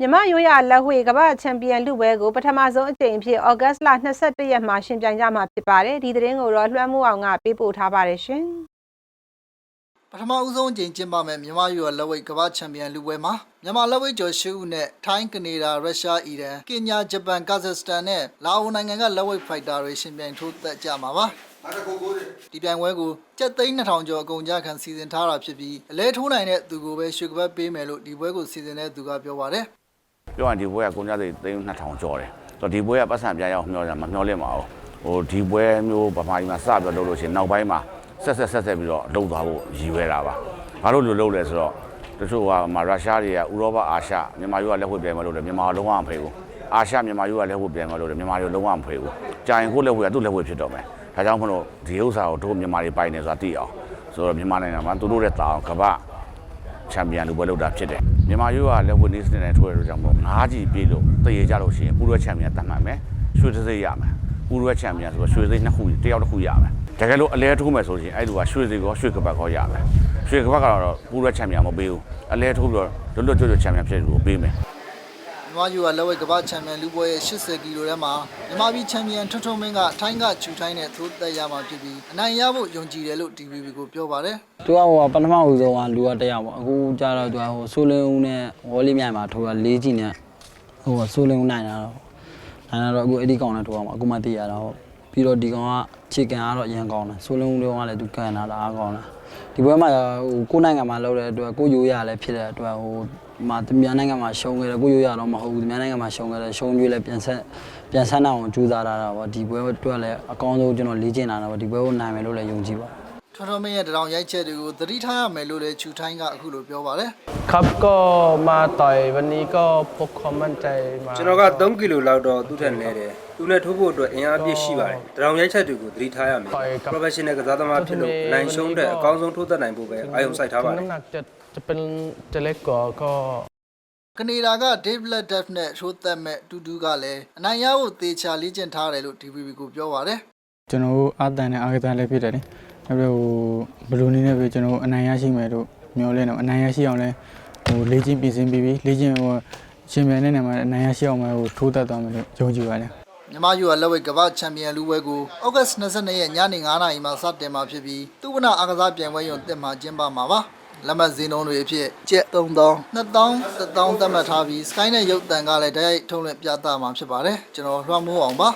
မြမရိုးရလက်ဝှေကမ္ဘာချန်ပီယံလူပွဲကိုပထမဆုံးအကြိမ်အဖြစ်ဩဂတ်စ်လ22ရက်မှာရှင်ပြိုင်ကြမှာဖြစ်ပါတယ်ဒီသတင်းကိုတော့လွှမ်းမိုးအောင်ကပေးပို့ထားပါတယ်ရှင်ပထမဦးဆုံးအကြိမ်ကျင်းပမယ်မြန်မာယူရလက်ဝိတ်ကမ္ဘာချန်ပီယံလူပွဲမှာမြန်မာလက်ဝိတ်ကျော်ရှုဦးနဲ့ထိုင်းကနေဒါရုရှားအီရန်ကင်ညာဂျပန်ကာဇက်စတန်နဲ့လာအိုနိုင်ငံကလက်ဝိတ်ဖိုက်တာတွေရှင်ပြိုင်ထိုးသက်ကြမှာပါဒီပြိုင်ပွဲကိုကြက်သိန်း2000ကျော်အကုန်ကြခံစီစဉ်ထားတာဖြစ်ပြီးအလဲထိုးနိုင်တဲ့သူကိုပဲရွှေကပတ်ပေးမယ်လို့ဒီပွဲကိုစီစဉ်တဲ့သူကပြောပါတယ် ပြောရင်ဒီပွဲကကုန်ကြစိတ်သိန်း2000ကျော်တယ်ဆိုတော့ဒီပွဲကပတ်စံပြန်ရောက်မျောကြမမျောလင့်ပါဘူးဟိုဒီပွဲမျိုးဗမာပြည်မှာစပြီးတော့လုပ်လို့ရှိရင်နောက်ပိုင်းမှာဆက်ဆက်ဆက်ဆက်ပြီးတော့လုပ်သွားဖို့ရည်ရွယ်တာပါဘာလို့လို့လုပ်လဲဆိုတော့တချို့ကမှာရုရှားတွေကဥရောပအာရှမြန်မာယူကလက်ဝှေ့ပြန်မလို့လေမြန်မာလုံးဝမဖေးဘူးအာရှမြန်မာယူကလက်ဝှေ့ပြန်မလို့လေမြန်မာတွေလုံးဝမဖေးဘူးကြာရင်ကိုယ့်လက်ဝှေ့ကသူ့လက်ဝှေ့ဖြစ်တော့မယ်ဒါကြောင့်မလို့ဒီဥစ္စာကိုတို့မြန်မာတွေပိုင်နေဆိုတာသိအောင်ဆိုတော့မြန်မာနိုင်ငံမှာသူတို့ရဲ့တာအောင်ကမ္ဘာ ချန်ပီယံလူပွဲလုပ်တာဖြစ်တယ်မြန်မာရိုးကလက်ဝတ်နေစတဲ့ထိုးရလို့ကြောင့်မို့ငါးကြီးပြေးလို့တရေကြလို့ရှိရင်ပူရွက်ချန်ပီယံတတ်မှတ်မယ်ရွှေတစ်စိတ်ရမယ်ပူရွက်ချန်ပီယံဆိုတော့ရွှေစိတ်နှစ်ခုတယောက်တစ်ခုရမယ်တကယ်လို့အလဲထိုးမယ်ဆိုရင်အဲ့လိုကရွှေစိတ်ကောရွှေကပတ်ကောရမယ်ရွှေကပတ်ကတော့ပူရွက်ချန်ပီယံမပေးဘူးအလဲထိုးပြီးတော့လွတ်လွတ်ကျွတ်ကျွတ်ချန်ပီယံဖြစ်လို့ပေးမယ်မြန်မာယူရလက်ဝိတ်ကမ္ဘာချန်ပီယံလူပွဲရဲ့80ကီလိုထဲမှာမြန်မာပြည်ချန်ပီယံထွန်းထွန်းမင်းကထိုင်းကချူထိုင်းနဲ့ထိုးသက်ရမှာဖြစ်ပြီးအနိုင်ရဖို့ယုံကြည်တယ်လို့ DVB ကိုပြောပါတယ် သူကဟိုကပထမဦးဆုံးကလူကတက်ရပေါ့အခုကျတော့သူကဟိုဆိုလင်းဦးနဲ့ဝေါ်လေးမြိုင်မှာထိုးတာလေးကြီးနဲ့ဟိုကဆိုလင်းဦးနိုင်တာတော့နိုင်တော့အခုအဲ့ဒီကောင်နဲ့ထိုးအောင်အခုမှသိရတာဟုတ်ပြီးတော့ဒီကောင်ကခြေကန်ကတော့အရင်ကောင်းတယ်ဆိုလင်းဦးတွေကလည်းသူကန်တာဒါအားကောင်းတယ်ဒီပွဲမှာဟိုကိုနိုင်ငံမှာလောက်တဲ့အတွက်ကိုရိုးရလည်းဖြစ်တဲ့အတွက်ဟိုမှာသူများနိုင်ငံမှာရှုံးခဲ့တယ်ကိုရိုးရတော့မဟုတ်ဘူးသူများနိုင်ငံမှာရှုံးခဲ့တယ်ရှုံးကြွေးလည်းပြန်ဆက်ပြန်ဆက်နိုင်အောင်ကြိုးစားတာတော့ဒီပွဲအတွက်လည်းအကောင်းဆုံးကျွန်တော်လေ့ကျင့်တာတော့ဒီပွဲကိုနိုင်မယ်လို့လည်းယုံကြည်ပါတယ် ထွန်းထွန်းမင်းရဲ့တရောင်ရိုက်ချက်တွေကိုသတိထားရမယ်လို့လည်းချူထိုင်းကအခုလိုပြောပါတယ် ครับก็มาต่อยวันนี้ก็พกความมั่นใจมา ကျွန်တော်က3ကီလိုလောက်တော့သူ့ထက်နည်းတယ်သူနဲ့ထိုးဖို့အတွက်အင်အားပြည့်ရှိပါတယ်တရောင်ရိုက်ချက်တွေကိုသတိထားရမယ် professional ကစားသမားဖြစ်လို့နိုင်ရှုံးတဲ့အကောင်းဆုံးထိုးသက်နိုင်ဖို့ပဲအာရုံစိုက်ထားပါတ ถึ ယ် งน้ำหนักจะจะเป็นจะเล็กกว่าก็ ကနေဒါက Dave Ledef နဲ့ထိုးသက်မဲ့တူတူကလည်းအနိုင်ရဖို့သေချာလေ့ကျင့်ထားတယ်လို့ DVB ကိုပြောပါတယ် ကျွန်တော်တို့အာတန်နဲ့အာကစားလည်းဖြစ်တယ်လေ အဲ့တော့ဟိုဘယ်လိုနည်းနဲ့ပဲကျွန်တော်တို့အနိုင်ရရှိမယ်လို့မျှော်လင့်တော့အနိုင်ရရှိအောင်လဲဟိုလေ့ကျင့်ပြင်ဆင်ပြီးပြီးလေ့ကျင့်ဟိုရှင်မြန်တဲ့နေရာမှာအနိုင်ရရှိအောင်ပဲဟိုထိုးတတ်သွားမယ်လို့ယုံကြည်ပါတယ်မြန်မာယူရလက်ဝိတ်ကမ္ဘာချန်ပီယံလူပွဲကိုဩဂတ်22ရက်ညနေ9:00နာရီမှာစတင်မှာဖြစ်ပြီးသူဝနအားကစားပြိုင်ပွဲရုံတက်မှာကျင်းပမှာပါလက်မှတ်ဈေးနှုန်းတွေအဖြစ်ကျပ်3000 2000 1000သတ်မှတ်ထားပြီး Sky နဲ့ရုပ်တံကလည်းတိုက်ရိုက်ထုတ်လွှင့်ပြသမှာဖြစ်ပါတယ်ကျွန်တော်လွှမ်းမိုးအောင်ပါ